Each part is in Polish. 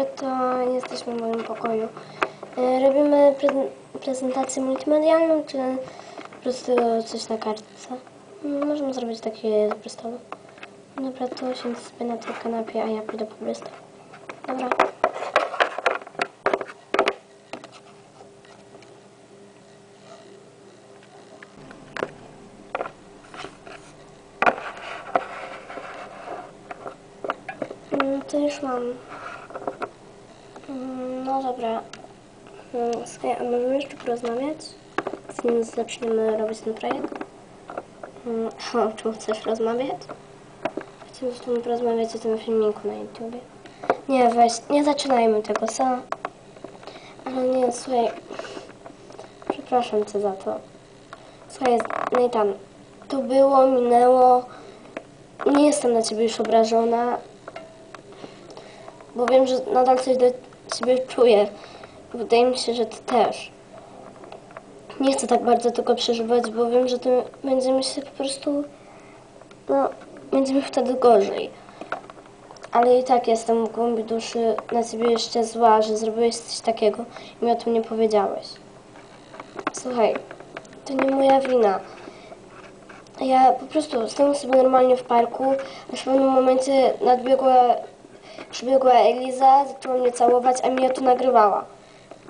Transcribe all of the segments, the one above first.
Dobra, to jesteśmy w moim pokoju. E, Robimy pre- prezentację multimedialną, czy po prostu coś na kartce? Mm, Możemy zrobić takie z Bristolu. Dobra, to siądź sobie na tej kanapie, a ja pójdę po Bristol. Dobra. Mm, To już mam. Mm, No dobra. Mm, Słuchaj, a możemy jeszcze porozmawiać? Zanim zaczniemy robić ten projekt? Mm, O czym chcesz rozmawiać? Chcemy z tobą porozmawiać o tym filmiku na YouTubie. Nie, weź, nie zaczynajmy tego, co? Ale nie, słuchaj. Przepraszam cię za to. Słuchaj, Nathan, to było, minęło. Nie jestem na ciebie już obrażona, bo wiem, że nadal coś do ciebie czuję. Wydaje mi się, że ty też. Nie chcę tak bardzo tego przeżywać, bo wiem, że ty będziemy się po prostu. No, będziemy wtedy gorzej. Ale i tak jestem w głębi duszy na ciebie jeszcze zła, że zrobiłeś coś takiego i mi o tym nie powiedziałeś. Słuchaj, to nie moja wina. Ja po prostu stałem sobie normalnie w parku, aż w pewnym momencie nadbiegła, przybiegła Eliza, zaczęła mnie całować, a Mia to nagrywała.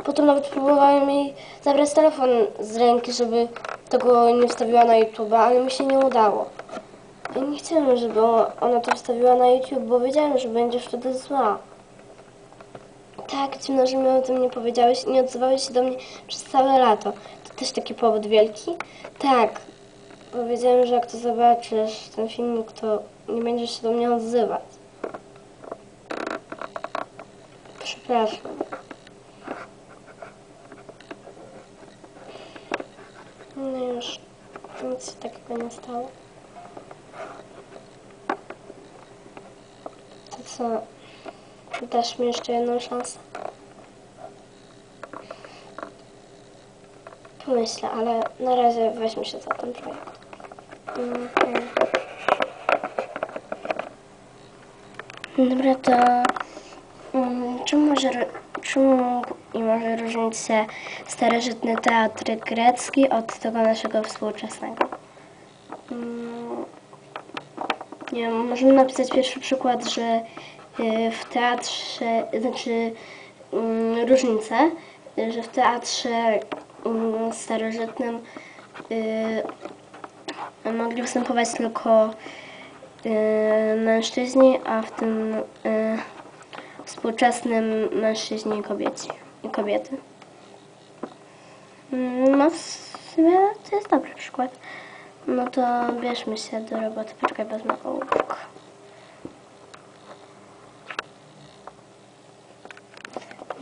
Potem nawet próbowałem jej zabrać telefon z ręki, żeby tego nie wstawiła na YouTube, ale mi się nie udało. Ja nie chciałem, żeby ona to wstawiła na YouTube, bo wiedziałem, że będziesz wtedy zła. Tak, dziwno, że mi o tym nie powiedziałeś i nie odzywałeś się do mnie przez całe lato. To też taki powód wielki? Tak, bo wiedziałem, że jak to zobaczysz, ten filmik, to nie będziesz się do mnie odzywać. Przepraszam. No już nic się takiego nie stało. To co, dasz mi jeszcze jedną szansę? Pomyślę, ale na razie weźmy się za ten projekt. Mhm. Dobra, to mm, może, czym mógł i może różnić się starożytny teatr grecki od tego naszego współczesnego? Mm, nie wiem, możemy napisać pierwszy przykład, że y, w teatrze, znaczy mm, różnicę, że w teatrze mm, starożytnym y, mogli występować tylko y, mężczyźni, a w tym współczesnym mężczyźni i kobieci, i kobiety. Mm, No w sumie to jest dobry przykład. No to bierzmy się do roboty. Poczekaj, wezmę ołówek.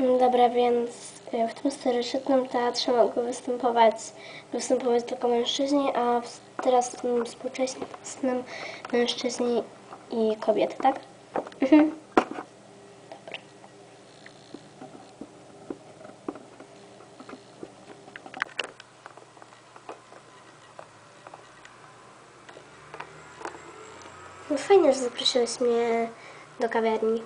Mm, Dobra, więc y, w tym starożytnym teatrze mogły występować, występować tylko mężczyźni, a teraz w tym współczesnym mężczyźni i kobiety, tak? Mhm. No fajnie, że zaprosiłeś mnie do kawiarni.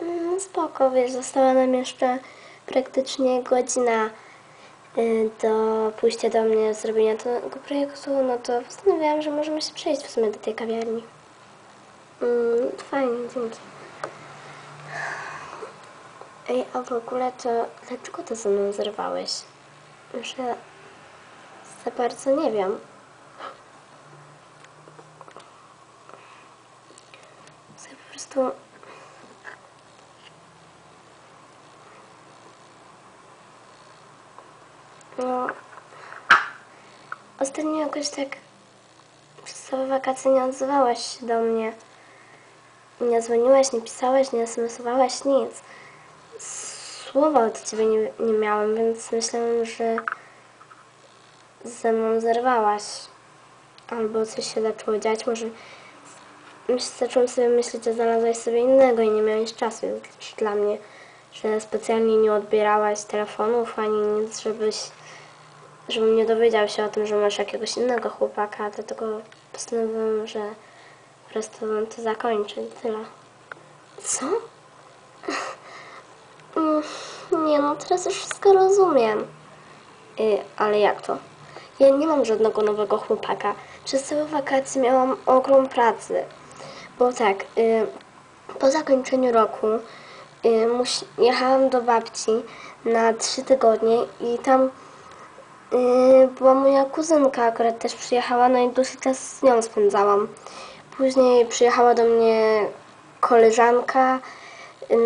Mm, Spoko, wiesz, została nam jeszcze praktycznie godzina y, do pójścia do mnie, zrobienia tego projektu, no to postanowiłam, że możemy się przejść w sumie do tej kawiarni. Mm, fajnie, dzięki. Ej, a w ogóle to dlaczego to ze mną zerwałeś? Że za bardzo nie wiem. Sobie po prostu Ostatnio jakoś tak przez całe wakacje nie odzywałaś się do mnie. Nie dzwoniłaś, nie pisałaś, nie smsowałaś, nic. Słowa od ciebie nie, nie miałem, więc myślałem, że ze mną zerwałaś. Albo coś się zaczęło dziać, może zacząłem sobie myśleć, że znalazłaś sobie innego i nie miałeś czasu już dla mnie, że specjalnie nie odbierałaś telefonów ani nic, żebyś żebym nie dowiedział się o tym, że masz jakiegoś innego chłopaka, dlatego postanowiłam, że po prostu to zakończę i tyle. Co? nie no, teraz już wszystko rozumiem. Y, ale jak to? Ja nie mam żadnego nowego chłopaka. Przez całe wakacje miałam ogrom pracy. Bo tak, y, po zakończeniu roku y, musi, jechałam do babci na trzy tygodnie i tam y, była moja kuzynka, akurat też przyjechała, no i dłuższy czas z nią spędzałam. Później przyjechała do mnie koleżanka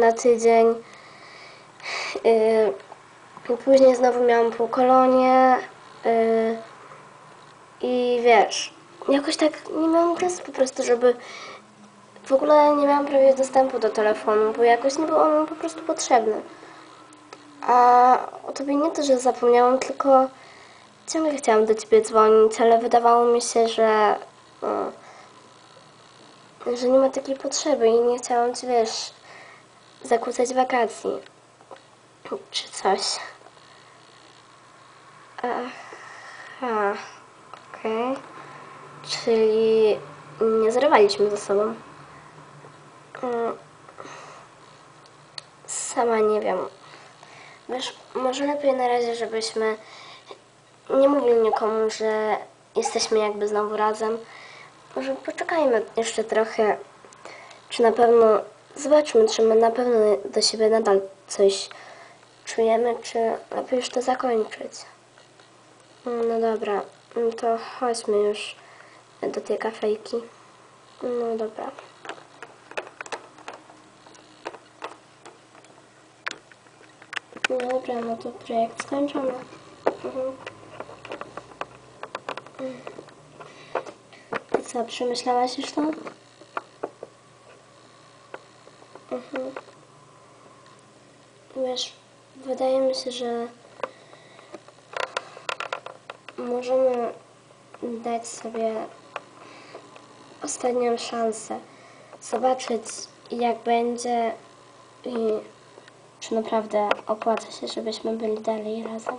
na tydzień. Y, później znowu miałam półkolonie. Y, I wiesz, jakoś tak nie miałam czasu po prostu, żeby w ogóle nie miałam prawie dostępu do telefonu, bo jakoś nie był on po prostu potrzebny. A o tobie nie to, że zapomniałam, tylko ciągle chciałam do ciebie dzwonić, ale wydawało mi się, że, no, że nie ma takiej potrzeby i nie chciałam ci, wiesz, zakłócać wakacji. Czy coś. Aha, okej. Czyli nie zerwaliśmy ze sobą. Mm. Sama nie wiem. Wiesz, może lepiej na razie, żebyśmy nie mówili nikomu, że jesteśmy jakby znowu razem. Może poczekajmy jeszcze trochę. Czy na pewno, zobaczmy, czy my na pewno do siebie nadal coś czujemy, czy lepiej już to zakończyć. No dobra, no to chodźmy już do tej kafejki. No dobra. Dobra, no to projekt skończony. Mhm. Co, przemyślałaś już to? Mhm. Wiesz, wydaje mi się, że możemy dać sobie ostatnią szansę. Zobaczyć, jak będzie i czy naprawdę opłaca się, żebyśmy byli dalej razem.